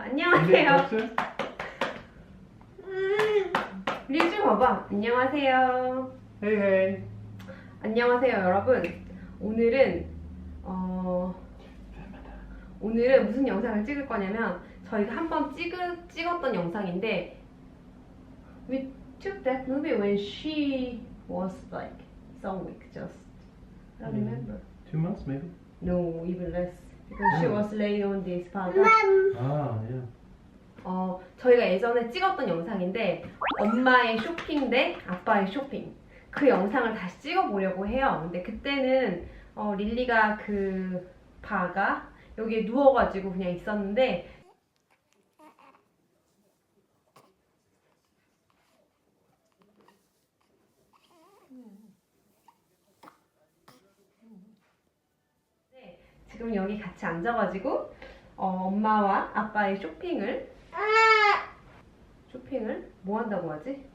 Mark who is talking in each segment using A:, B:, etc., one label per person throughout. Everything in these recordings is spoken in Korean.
A: 안녕하세요. 릴좀 봐봐. 안녕하세요.
B: Hej hej!
A: 안녕하세요, 여러분. 오늘은 어 오늘은 무슨 영상을 찍을 거냐면 저희가 한 번 찍 찍었던 영상인데 we took that movie when she was like so weak just I don't remember.
B: Two months maybe?
A: No, even less because she was laying on this powder.
B: Ah, yeah.
A: 어, 저희가 예전에 찍었던 영상인데 엄마의 쇼핑 대 아빠의 쇼핑 그 영상을 다시 찍어보려고 해요. 근데 그때는 어, 릴리가 그 바가 여기에 누워가지고 그냥 있었는데 네, 지금 여기 같이 앉아가지고 어, 엄마와 아빠의 쇼핑을 쇼핑을 뭐 한다고 하지?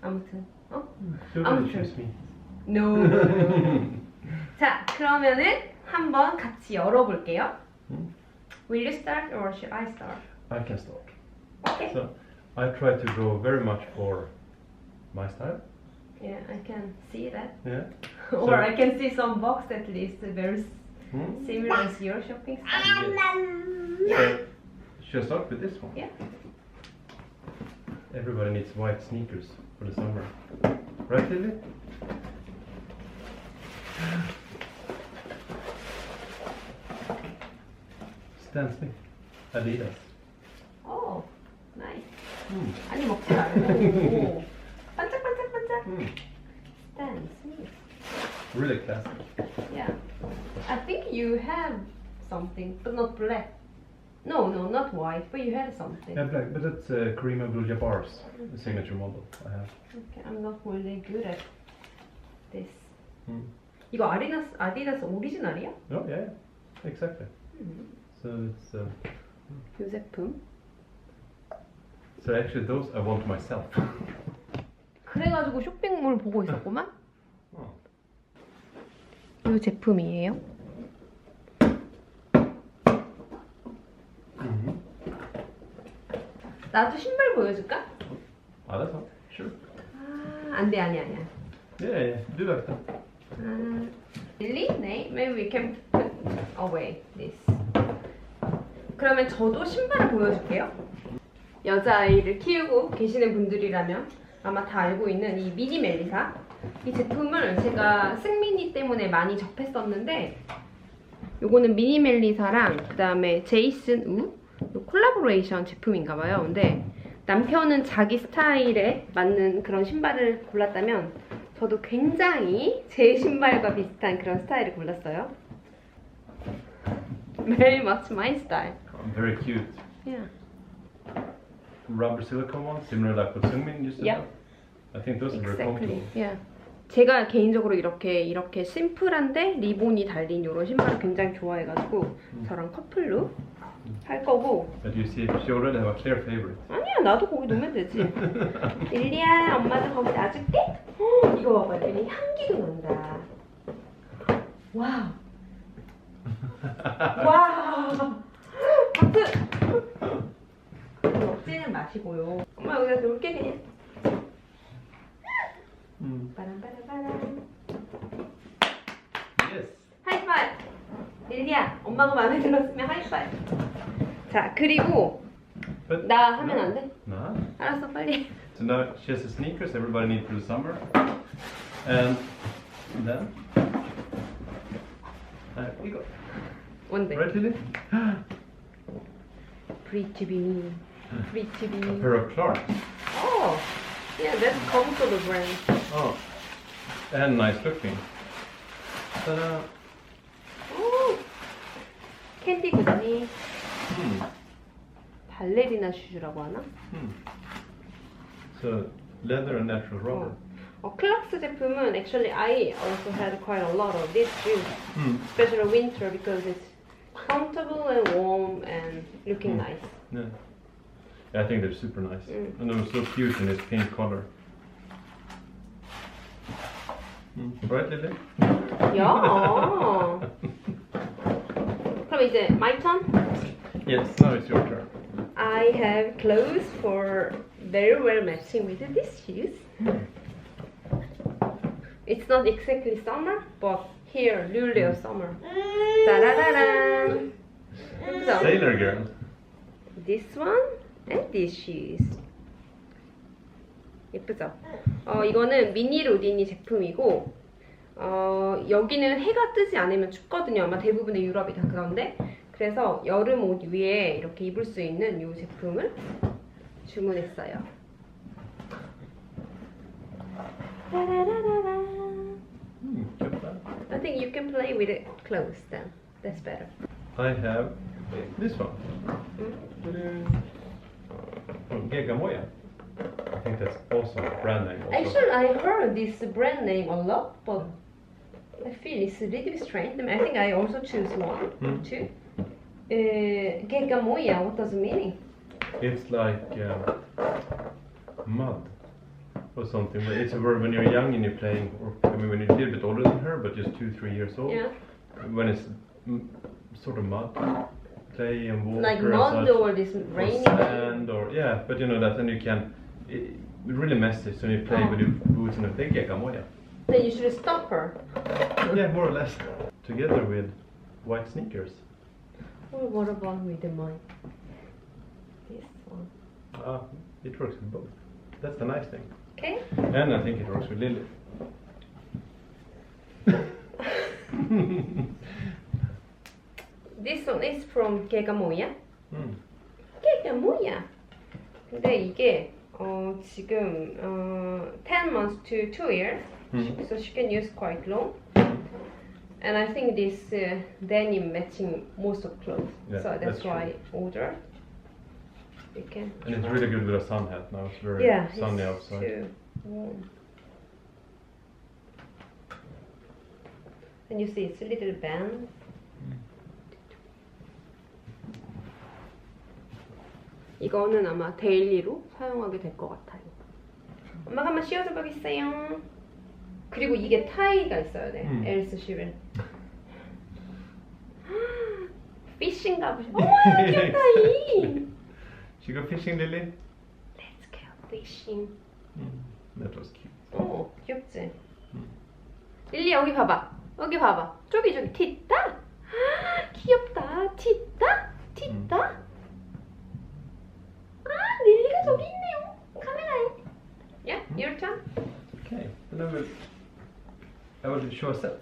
A: 아무튼 어?
B: Me.
A: No. 자 그러면은 한번 같이 열어볼게요.
B: 음.
A: Will you start or should I start?
B: I can start.
A: Okay.
B: So, I try to go very much for my style.
A: Yeah, I can see that.
B: Yeah.
A: or
B: So-
A: I can see some box at least very
B: Hmm?
A: similar as your shopping style.
B: So, should I start with this one?
A: Yeah.
B: Everybody needs white sneakers for the summer. Right, Lily? Stan Smith. Adidas.
A: Oh, nice.
B: Hmm.
A: 아니 먹지 말고 반짝반짝반짝.
B: Hmm.
A: Stan Smith.
B: Really classic.
A: Yeah. I think you have something, but not black. No, no, not white, but you had something.
B: Yeah, black, but that's uh, Kareem Abdul-Jabbar's signature model I have.
A: Okay, I'm not really good at this.
B: Hmm.
A: 이거 아디다스 아디다스 오리지널이야?
B: Oh, yeah, yeah. exactly.
A: 음.
B: So it's uh,
A: 요 제품.
B: so actually those I want myself.
A: 그래가지고 쇼핑몰 보고 있었구만.
B: 어.
A: 이 제품이에요. 나도 신발 보여줄까?
B: All. Sure.
A: 아, 안돼 아니 아니야.
B: Yeah, yeah. Do that.
A: 아, really? 네. Maybe we can put away this. 그러면 저도 신발을 보여줄게요. 여자아이를 키우고 계시는 분들이라면 아마 다 알고 있는 이 미니 멜리사. 이 제품을 제가 승민이 때문에 많이 접했었는데 요거는 미니 멜리사랑 그 다음에 제이슨 우요 콜라보레이션 제품인가 봐요. 근데 남편은 자기 스타일에 맞는 그런 신발을 골랐다면 저도 굉장히 제 신발과 비슷한 그런 스타일을 골랐어요. Very much my style.
B: Oh, very cute.
A: Yeah.
B: Rubber silicone ones, similar like what Sungmin used to
A: Yeah.
B: have. I think those are very comfortable.
A: Yeah. 제가 개인적으로 이렇게 이렇게 심플한데 리본이 달린 이런 신발을 굉장히 좋아해가지고 저랑 커플로 할 거고.
B: But you see, she already have a clear favorite.
A: 아니야 나도 거기 놓으면 되지. 일리야 엄마도 거기 놔줄게 헉, 이거 봐봐 괜히 향기도 난다. 와우. 와우. 박수. 먹지는 마시고요. 엄마 여기다 놓을게 그냥.
B: Mm.
A: 빠람빠람빠람.
B: Yes.
A: 하이파이브. 릴리야 엄마가 마음에 들었으면 하이파이브 자 그리고
B: But
A: 나 하면 안 돼?
B: No.
A: 알았어 빨리
B: So now she has the sneakers everybody needs for the summer. And then uh, we got
A: 뭔데?
B: right Lily?
A: Pretty be Pretty
B: A
A: be
B: pair of Clarks.
A: Oh yeah that's comfortable brand
B: Oh. And nice looking. Ta-da.
A: 오 캔디 구단 이
B: Hmm.
A: 발레리나 슈즈라고 하나?
B: Hmm. So leather and natural rubber.
A: 어, 클락스 제품은 actually I also had quite a lot of this shoes
B: Hmm.
A: especially winter because it's comfortable and warm and looking
B: Mm.
A: nice
B: Yeah. yeah. I think they're super nice.
A: Mm.
B: And they're so cute in this pink color. Mm. Right, Lily?
A: 야 그럼 이제 my turn?
B: Yes, now it's your turn.
A: 아 I have clothes for very well matching with these shoes. It's not exactly summer, but here, Luleå summer. 따라라란. So,
B: Sailor girl.
A: this one and these shoes. 예쁘죠? 어, 이거는 미니 로디니 제품이고, 어, 여기는 해가 뜨지 않으면 춥거든요. 아마 대부분의 유럽이 다 그런데. 그래서 여름 옷 위에 이렇게 입을 수 있는 이 제품을 주문했어요. 따라라라라.
B: Hmm, köpta.
A: I think you can play with it close then. That's better.
B: I have this one. From Gegamoya. I think that's also a brand name. Also.
A: Actually, I heard this brand name a lot, but I feel it's a little bit strange. I think I also choose one,
B: Hmm.
A: two. Uh, what does it mean?
B: It's like um, mud or something. But It's a word when you're young and you're playing, or I mean when you're a little bit older than her, but just two, three years old.
A: Yeah,
B: When it's mm, sort of mud, clay and water.
A: like mud
B: such,
A: or this
B: or
A: rainy.
B: sand or yeah, but you know that, and you can. It, really messy, so you play
A: Oh.
B: with your boots and a big Gegamoya.
A: Then you should stop her.
B: Yeah, more or less. Together with white sneakers.
A: Or what about with mine? This one.
B: Ah, it works with both. That's the nice thing.
A: Okay.
B: And I think it works with Lily.
A: This one is from Gegamoya.
B: mm.
A: Gegamoya. 근데 이게 어, 지금 어, 10 months to 2 years.
B: Mm.
A: so she can use quite long. And I think this uh, denim matching most of clothes.
B: Yeah,
A: so that's,
B: that's
A: why I ordered. We can.
B: And it's really good with a sun hat now. It's very
A: yeah,
B: sunny
A: it's
B: outside.
A: Too warm. And you see, it's a little band. Mm. 이거는 아마 데일리로 사용하게 될 것 같아요. 엄마가 한번 씌워줘 보겠어요. 그리고 이게 타이가 있어야 돼.
B: 음.
A: 엘스 11. 가보시. 어머 귀엽다 이.
B: She go fishing, Lily?
A: Let's go fishing.
B: That was cute.
A: 어 귀엽지.
B: 음.
A: 릴리 여기 봐봐. 여기 봐봐. 저기 저기 티타. 귀엽다. 티타. 티타. 아 릴리가 저기 있네요. 카메라에. Yeah, your turn.
B: Okay, then I will, I will show a set.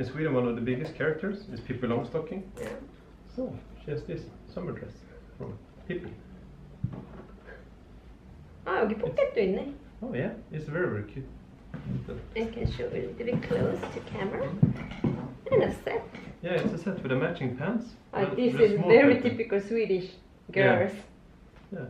B: In Sweden, one of the biggest characters is Pippi Longstocking.
A: Yeah.
B: So she has this summer dress from Pippi.
A: Oh, the pocket it's,
B: Oh yeah, it's very very cute.
A: I can show you a little bit close to camera. Mm-hmm. And a set.
B: Yeah, it's a set with the matching pants. Oh,
A: this is very
B: pattern.
A: typical Swedish girls.
B: Yeah.
A: yeah.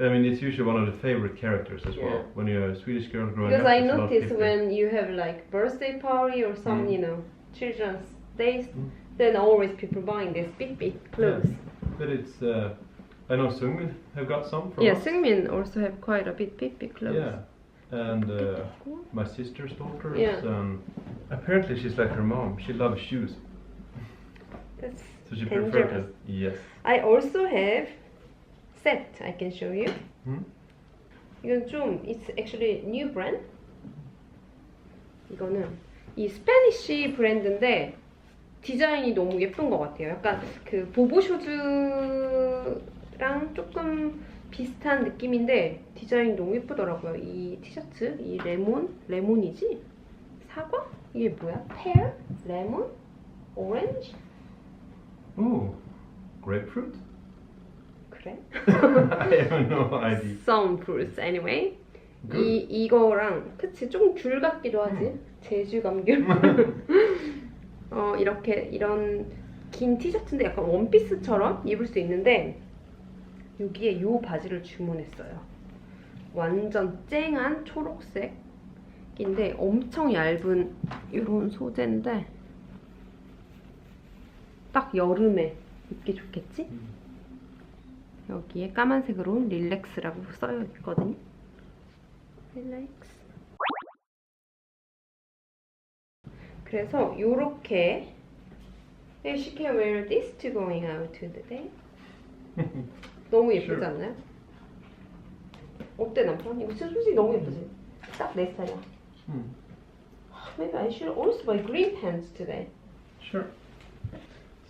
B: I mean, it's usually one of the favorite characters as
A: Yeah.
B: well. When you're a Swedish girl growing
A: Because
B: up,
A: I notice when you have like birthday party or some,
B: Mm.
A: you know, children's days,
B: Mm.
A: then always people buying this big big clothes.
B: But it's, uh, I know Sungmin have got some from
A: Yeah,
B: us.
A: Sungmin also have quite a bit big big clothes.
B: Yeah, and uh, my sister's daughter,
A: Yeah.
B: Um, apparently, she's like her mom. She loves shoes,
A: That's
B: so she prefers to.
A: dangerous.
B: Yes.
A: I also have set I can show you.
B: Hmm?
A: 이건 좀 it's actually new brand. 이거는 이 스페니쉬 브랜드인데 디자인이 너무 예쁜 것 같아요. 약간 그 보보 슈즈랑 조금 비슷한 느낌인데 디자인이 너무 예쁘더라고요. 이 티셔츠, 이 레몬, 레몬이지? 사과? 이게 뭐야? 페어? 레몬? 오렌지?
B: Ooh, grapefruit.
A: 그래?
B: I have no idea.
A: Some fruits anyway.
B: Good.
A: 이 이거랑 그치 좀 귤 같기도 하지 제주 감귤 어 이렇게 이런 긴 티셔츠인데 약간 원피스처럼 입을 수 있는데 여기에 요 바지를 주문했어요 완전 쨍한 초록색인데 엄청 얇은 이런 소재인데 딱 여름에 입기 좋겠지? 여기에 까만색으로 릴렉스라고 써여 있거든요 릴렉스. 그래서 요렇게 she can wear this to going out to the day. 너무 예쁘지. 않나요? 어때 남편? 이거 진짜 솔직히 너무 예쁘지? 딱 내 스타일이야.
B: Hmm.
A: Maybe I should also buy green pants today.
B: Sure.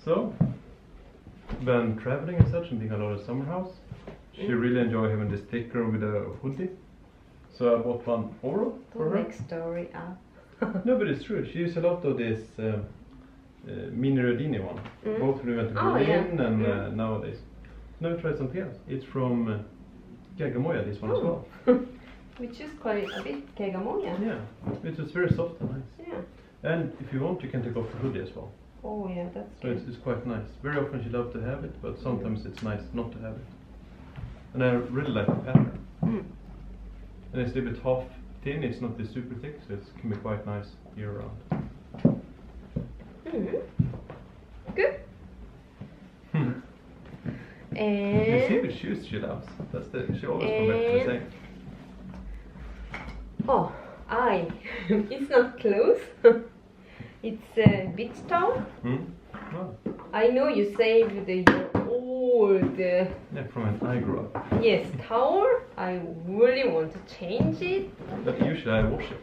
B: So, when traveling and such and being a lot of summer house, she
A: Mm.
B: really enjoy having this sticker with a hoodie. So I bought one overall for
A: Don't
B: her.
A: make story up.
B: No, but it's true. She used a lot of this uh, mini Rodini one,
A: Mm.
B: both when we went to
A: Oh, yeah.
B: Berlin and uh,
A: Mm.
B: nowadays. Now we tried something else. It's from uh, Gagamoya, this one as
A: Oh.
B: well.
A: Which is quite a bit kegamoya.
B: Yeah, which is very soft and nice.
A: Yeah.
B: And if you want, you can take off the hoodie as well.
A: Oh yeah, that's
B: So it's, it's quite nice. Very often she loves to have it, but sometimes it's nice not to have it. And I really like the pattern.
A: Mm.
B: And it's a little bit half thin, it's not this super thick, so it can be quite nice year round.
A: Mm. Good.
B: Hmm. You see the shoes she loves. That's the she always back to
A: And-
B: same.
A: oh, I. it's not clothes. it's a beach towel.
B: Hmm? Well,
A: I know you saved the your old uh,
B: yeah, from when I grew up.
A: yes towel. I really want to change it.
B: But usually I wash it.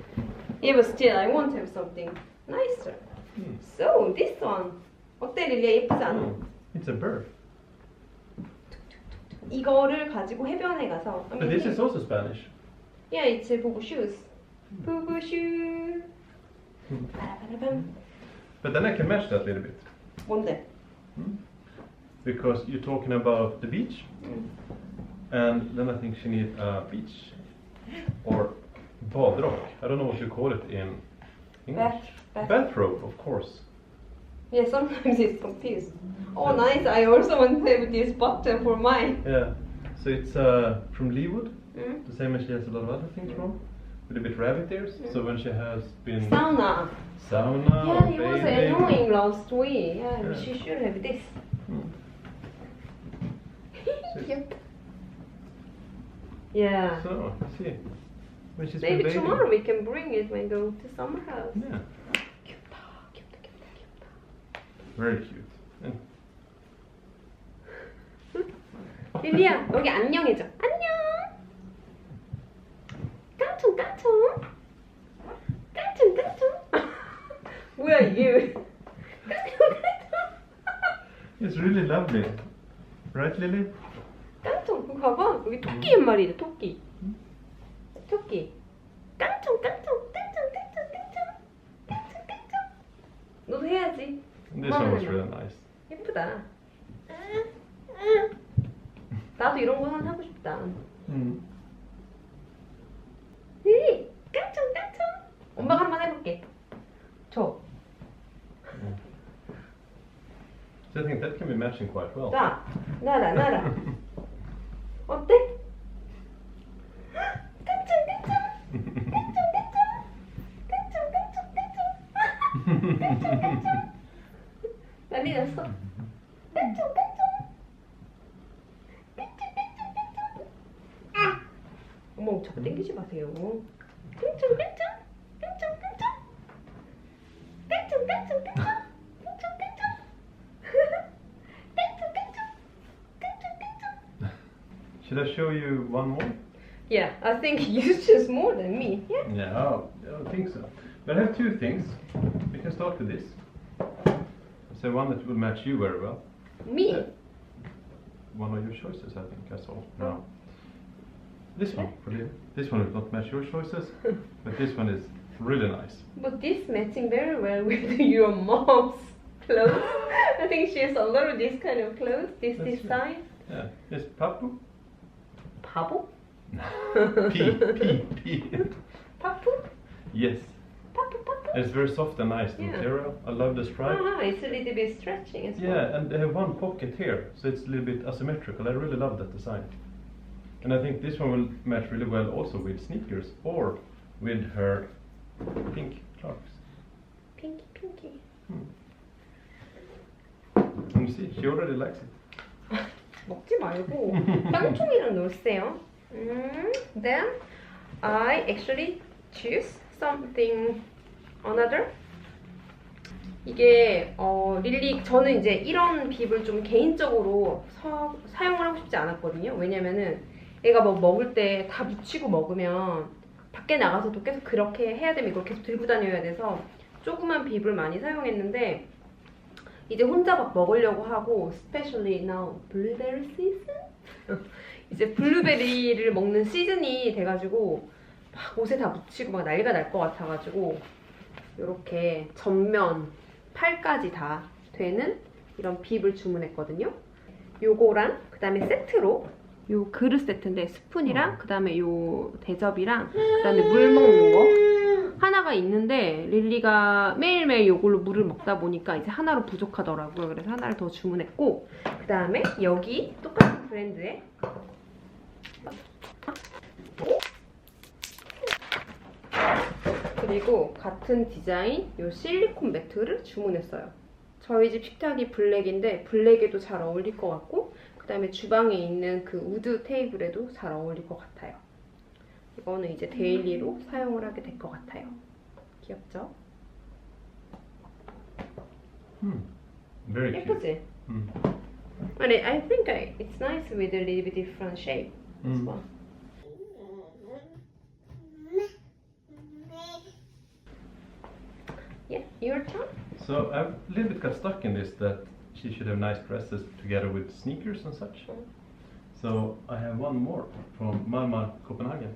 A: Yeah, but still, I want to have something nicer.
B: Hmm.
A: So this one 어때 릴리아 예쁘지 않아?
B: Oh, it's a bird.
A: 이거를 가지고 해변에 가서 I
B: But
A: mean,
B: this is also Spanish.
A: Yeah, it's a bubu shoes. Bubu shoe.
B: Hmm. But then I can match that a little bit.
A: One hmm?
B: Because you're talking about the beach, and then I think she needs a beach or badrock. I don't know what you call it in English.
A: Bath,
B: Bathrobe, of course.
A: Yeah, sometimes it's confused. Oh, yeah. nice! I also want to have this button for mine.
B: Yeah. So it's uh, from Leewood.
A: Mm.
B: The same as she has a lot of other things from with a bit rabbit ears. So when she has been
A: Sauna.
B: sauna
A: Yeah,
B: or
A: it was
B: bathing,
A: annoying last week. Yeah,
B: Yeah.
A: she should have this.
B: Hmm.
A: Cute. Yeah.
B: So see, when she's
A: Maybe
B: been bathing.
A: tomorrow we can bring it when go to summer house.
B: Yeah,
A: 귀엽다, 귀엽다, 귀엽다, 귀엽다.
B: very cute. And
A: 릴리야 여기 안녕해줘 안녕 깡총 깡총 깡총 깡총 뭐야 이게 깡총
B: it's really lovely, right, Lily?
A: 깡총 깡총 이거 봐봐. 여기 토끼 한 마리다 토끼. 토끼. 깡총 깡총 깡총 깡총 깡총 깡총 깡총 너도 해야지.
B: This one was really nice.
A: 예쁘다. 나도 이런 거 하나 하고 싶다.
B: Mm.
A: 릴리 깡총 깡총 엄마가 한번 해볼게 저
B: Be matching quite well.
A: 나, 나라, 나라. 어때? 난리 났어. 깡총, 깡총. 깡총, 깡총, 깡총. 아! 어머, 자꾸 땡기지 마세요. 깡총.
B: Should I show you one more?
A: Yeah, I think you choose more than me. Yeah.
B: Yeah, oh, I don't think so. But I have two things. We can start with this. So one that will match you very well.
A: Me?
B: Uh, one of your choices, I think I saw. No. This one, for you. This one will not match your choices, but this one is really nice.
A: But this matching very well with your mom's clothes. I think she has a lot of this kind of clothes, this
B: That's
A: design.
B: Yeah, it's Papu.
A: Papu?
B: Yes. It's very soft and nice
A: yeah.
B: material. I love the stripe.
A: Ah, it's a little bit stretching as yeah, well.
B: Yeah, and they have one pocket here, so it's a little bit asymmetrical. I really love that design. And I think this one will match really well also with sneakers or with her pink Clarks.
A: Pinky, pinky. Hmm.
B: And you see, she already likes it.
A: 먹지 말고 깡총이랑 놀세요. Mm, then I actually choose something another. 이게 어, 릴리 저는 이제 이런 빕을 좀 개인적으로 서- 사용을 하고 싶지 않았거든요. 왜냐면은 애가 뭐 먹을 때 다 묻히고 먹으면 밖에 나가서도 계속 그렇게 해야 되면 이걸 계속 들고 다녀야 돼서 조그만 빕을 많이 사용했는데 이제 혼자 막 먹으려고 하고 especially now 이제 블루베리를 먹는 시즌이 돼가지고 막 옷에 다 묻히고 막 난리가 날 것 같아가지고 이렇게 전면 팔까지 다 되는 이런 빕을 주문했거든요. 요거랑 그 다음에 세트로 요 그릇 세트인데 스푼이랑 그다음에 요 대접이랑 그다음에 물 먹는 거 하나가 있는데 릴리가 매일매일 요걸로 물을 먹다 보니까 이제 하나로 부족하더라고요. 그래서 하나를 더 주문했고 그다음에 여기 똑같은 브랜드의 그리고 같은 디자인 요 실리콘 매트를 주문했어요. 저희 집 식탁이 블랙인데 블랙에도 잘 어울릴 것 같고 그다음에 주방에 있는 그 우드 테이블에도 잘 어울릴 것 같아요. 이거는 이제 데일리로 사용을 하게 될 것 같아요. 귀엽죠?
B: Hmm. Very cute.
A: 예쁘지?
B: Mm.
A: And I, I think I, it's nice with a little bit different shape as
B: Mm.
A: well. Yeah, your turn.
B: So I've a little bit got stuck in this that she should have nice dresses together with sneakers and such.
A: Mm.
B: So I have one more from Malmö, Copenhagen.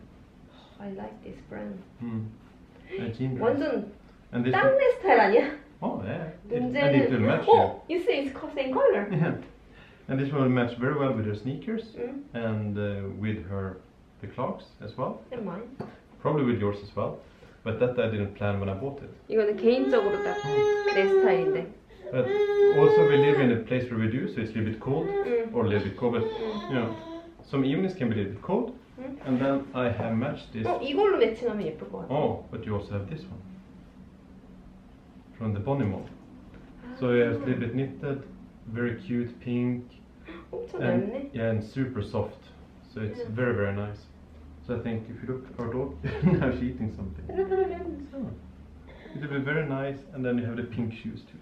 A: I like this brand.
B: Mm. A jean dress.
A: 완전
B: And this one,
A: 땀내 스타일 아니야?
B: oh yeah, it, and it will
A: 문제는
B: match you.
A: 어, you say it's co- same color.
B: Yeah. And this one will match very well with her sneakers
A: Mm.
B: and uh, with her the clogs as well.
A: And mine.
B: Probably with yours as well. But that I didn't plan when I bought it.
A: 이거는 개인적으로 딱 내 스타일인데.
B: But also we live in a place where we do, so it's a little bit cold
A: 음.
B: or a little bit cold. But you know, some evenings can be a little bit cold.
A: Mm.
B: And then I have matched this.
A: 어, 이걸로 매칭하면 예쁠 것 같아.
B: Oh, but you also have this one from the Bonnie Mall. So it's a little bit knitted, very cute pink,
A: 엄청
B: and
A: 얇네.
B: yeah, and super soft. So it's
A: Yeah.
B: very very nice. So I think if you look at our dog, now she's eating something. So, it will be very nice, and then you have the pink shoes too.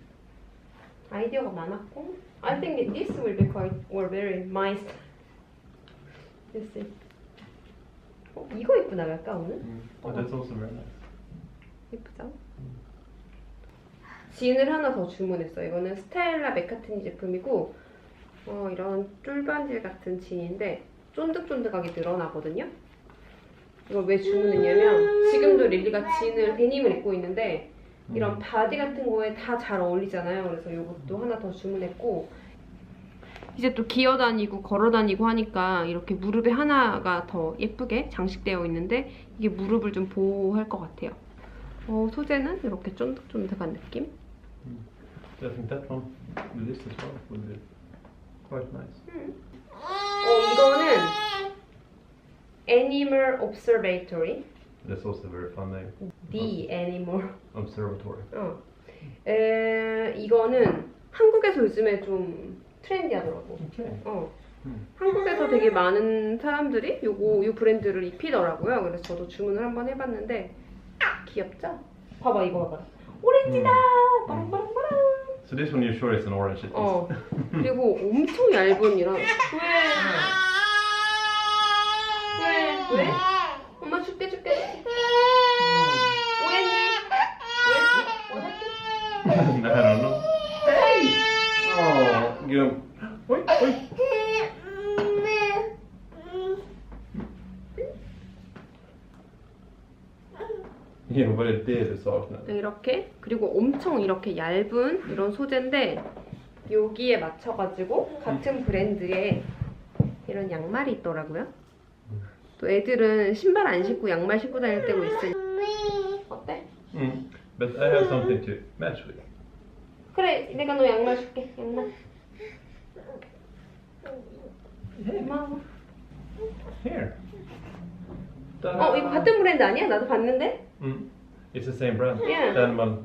A: 아이디어가 많았고. I think this will be quite or very my style. You see. 어, 이거 입고 나갈까 오늘?
B: But that's also very nice.
A: 예쁘죠? 진을 하나 더 주문했어요. 이거는 스텔라 맥카트니 제품이고 어, 이런 쫄반질 같은 진인데 쫀득쫀득하게 늘어나거든요. 이걸 왜 주문했냐면 지금도 릴리가 진을 데님을 입고 있는데 이런 바디 같은 거에 다 잘 어울리잖아요. 그래서 이것도 하나 더 주문했고 이제 또 기어다니고 걸어다니고 하니까 이렇게 무릎에 하나가 더 예쁘게 장식되어 있는데 이게 무릎을 좀 보호할 것 같아요. 어, 소재는 이렇게 쫀득쫀득한 느낌?
B: So I think that one, with this as well, will be quite nice.
A: 어, 이거는 Animal Observatory.
B: That's also a very fun name.
A: The Animal.
B: Observatory.
A: 어. 에, 이거는 한국에서 요즘에 좀 트렌디하더라고.
B: Okay.
A: 어.
B: 음.
A: 한국에서 되게 많은 사람들이 요거 요 브랜드를 입히더라고요. 그래서 저도 주문을 한번 해봤는데 귀엽죠? 봐봐 이거 봐봐. 오렌지다. 빠랑빠랑빠랑.
B: So this one you're sure it's an orange it is?
A: 어. 그리고 엄청 얇은 이런 왜? 왜? 왜? 엄마. 왜? 오렌지?
B: I don't know. Oh, det du saknade?
A: 이렇게 그리고 엄청 이렇게 얇은 이런 소재인데 여기에 맞춰가지고 같은 브랜드의 이런 양말이 있더라고요. 또 애들은 신발 안 신고 양말 신고 다닐 때도 있으니 어때?
B: Mm. But I have something to match with.
A: 그래 내가 너 양말 줄게 양말 고마워
B: Here.
A: 어 이거 같은 브랜드 아니야? 나도 봤는데
B: Mm. It's the same brand.
A: Yeah.
B: Animal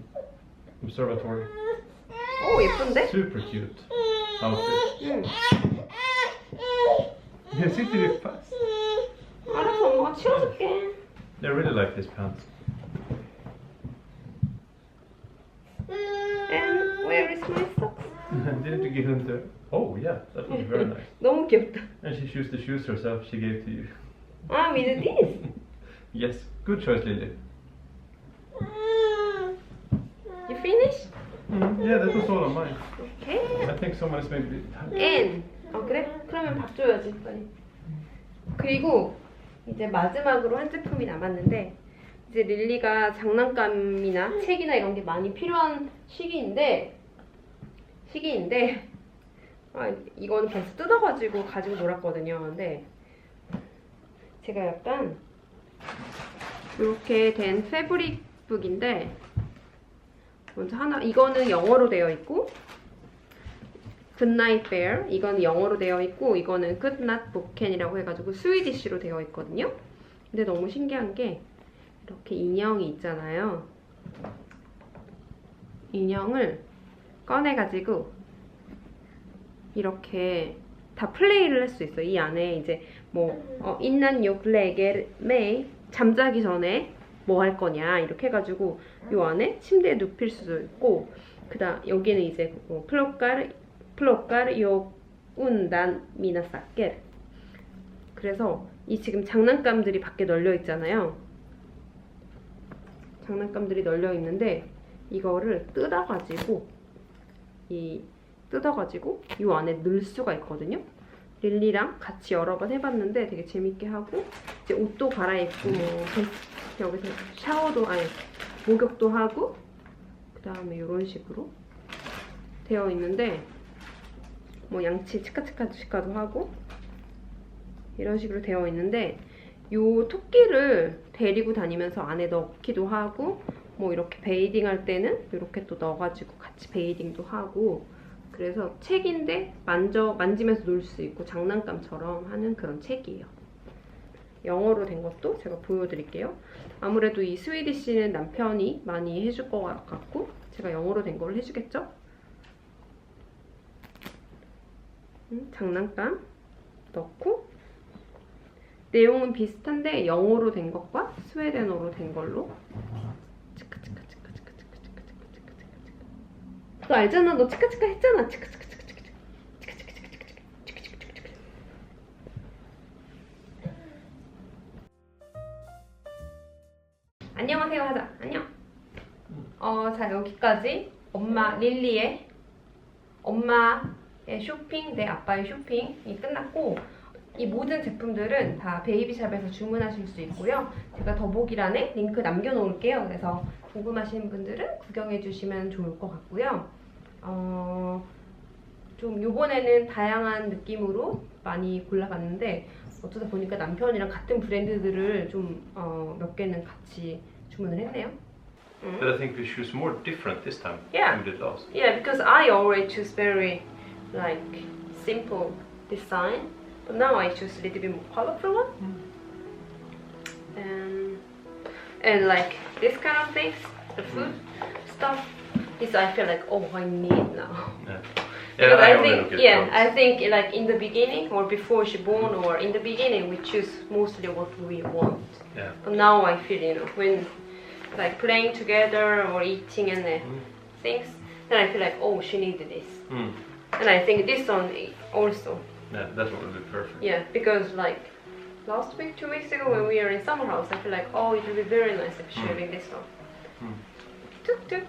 B: Observatory.
A: 오 예쁜데?
B: Super cute outfit.
A: 응
B: Yeah, really fast.
A: 알았어 엄마가 치워줄게
B: I really like this pants.
A: And
B: Didn't you give them the? Oh yeah, that was very nice.
A: 너무 귀엽다.
B: And she chose the shoes herself. She gave to you.
A: 아, with this.
B: Yes, good choice, Lily.
A: You finish?
B: Yeah, that was all on mine.
A: Okay.
B: I think someone is maybe.
A: N. 어 그래? 그러면 밥 줘야지 빨리. 그리고 이제 마지막으로 한 제품이 남았는데 이제 릴리가 장난감이나 책이나 이런 게 많이 필요한 시기인데 시기인데 아 이거는 벌써 뜯어가지고 가지고 놀았거든요. 근데 제가 약간 이렇게 된 패브릭 북인데 먼저 하나 이거는 영어로 되어 있고 굿나잇 베어 이건 영어로 되어 있고 이거는 굿낫 보켄이라고 해가지고 스위디시로 되어 있거든요. 근데 너무 신기한 게 이렇게 인형이 있잖아요. 인형을 꺼내가지고 이렇게 다 플레이를 할 수 있어요. 이 안에 이제 뭐 어, 인난 욕레게 메이 잠자기 전에 뭐 할 거냐 이렇게 해가지고 요 안에 침대에 눕힐 수도 있고 그다음 여기는 이제 뭐 플로카르 플로카르 요운단 미나사케 그래서 이 지금 장난감들이 밖에 널려 있잖아요. 장난감들이 널려 있는데 이거를 뜯어가지고 이 뜯어가지고 이 안에 넣을 수가 있거든요. 릴리랑 같이 여러 번 해봤는데 되게 재밌게 하고 이제 옷도 갈아입고 뭐 배- 여기서 샤워도 아니 목욕도 하고 그 다음에 이런 식으로 되어 있는데 뭐 양치 치카치카 치카도 하고 이런 식으로 되어 있는데 요 토끼를 데리고 다니면서 안에 넣기도 하고 뭐 이렇게 베이딩 할 때는 이렇게 또 넣어가지고 같이 베이딩도 하고 그래서 책인데 만져 만지면서 놀 수 있고 장난감처럼 하는 그런 책이에요. 영어로 된 것도 제가 보여드릴게요. 아무래도 이 스위디시는 남편이 많이 해줄 것 같고 제가 영어로 된 걸 해주겠죠? 음, 장난감 넣고 내용은 비슷한데 영어로 된 것과 스웨덴어로 된 걸로. 너 알잖아. 너 치카치카 했잖아. 치카치카 안녕하세요 하자. 안녕. 어자 여기까지. 엄마 릴리의 엄마 쇼핑 내 아빠의 쇼핑이 끝났고 이 모든 제품들은 다 베이비샵에서 주문하실 수 있고요. 제가 더보기란에 링크 남겨놓을게요. 그래서 궁금하신 분들은 구경해 주시면 좋을 것 같고요. 어, 좀 요번에는 다양한 느낌으로 많이 골라봤는데 어쩌다 보니까 남편이랑 같은 브랜드들을 좀 어, 몇 개는 같이 주문을 했네요. 음.
B: But I think we choose more different this time
A: Yeah.
B: than we did last.
A: Yeah, because I always choose very like simple design, but now I choose a little bit more colorful one. And and like this kind of things, the food stuff. is I feel like oh I need now.
B: Yeah.
A: Because I,
B: only
A: think yeah. I think like in the beginning or before she born or in the beginning we choose mostly what we want.
B: Yeah.
A: But now I feel you know when like playing together or eating and uh,
B: Mm.
A: things, then I feel like oh she needed this.
B: Mm.
A: And I think this one also.
B: Yeah, that one would be perfect.
A: Yeah, because like last week, two weeks ago when we were in summer house, I feel like oh it would be very nice if she
B: Mm.
A: this one.
B: Mm.
A: Tuk tuk.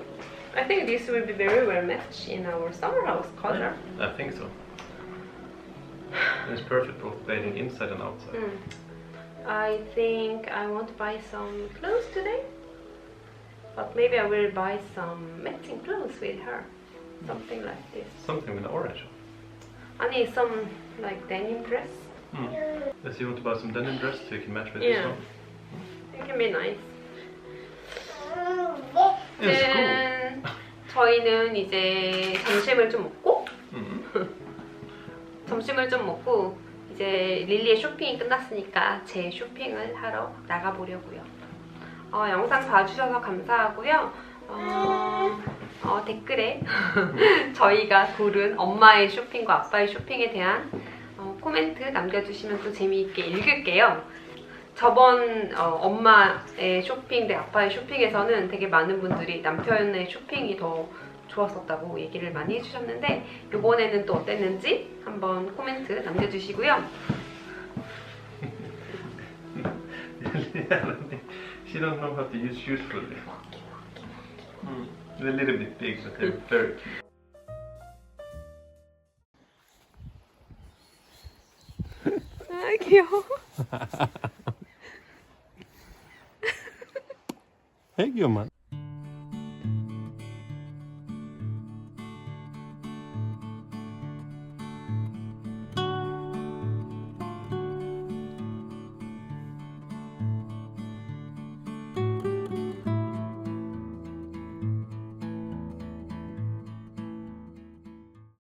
A: I think this will be very well matched in our summer house color.
B: I think so. It's perfect for bathing inside and outside.
A: Mm. I think I want to buy some clothes today. But maybe I will buy some matching clothes with her. Something like this.
B: Something with the orange.
A: I need some like denim dress.
B: Mm. Let's see, you want to buy some denim dress so you can match with
A: Yeah.
B: this one?
A: It can be nice.
B: It's cool.
A: 짠! 저희는 이제 점심을 좀 먹고
B: Mm.
A: 점심을 좀 먹고 이제 릴리의 쇼핑이 끝났으니까 제 쇼핑을 하러 나가보려고요. 어, 영상 봐주셔서 감사하고요. 어, 어, 댓글에 저희가 고른 엄마의 쇼핑과 아빠의 쇼핑에 대한 어, 코멘트 남겨주시면 또 재미있게 읽을게요. 저번 어, 엄마의 쇼핑 대 아빠의 쇼핑에서는 되게 많은 분들이 남편의 쇼핑이 더 좋았었다고 얘기를 많이 해주셨는데 이번에는 또 어땠는지 한번 코멘트 남겨주시고요.
B: She doesn't know They're a little bit big, but they're very
A: Thank you. Thank
B: you, man.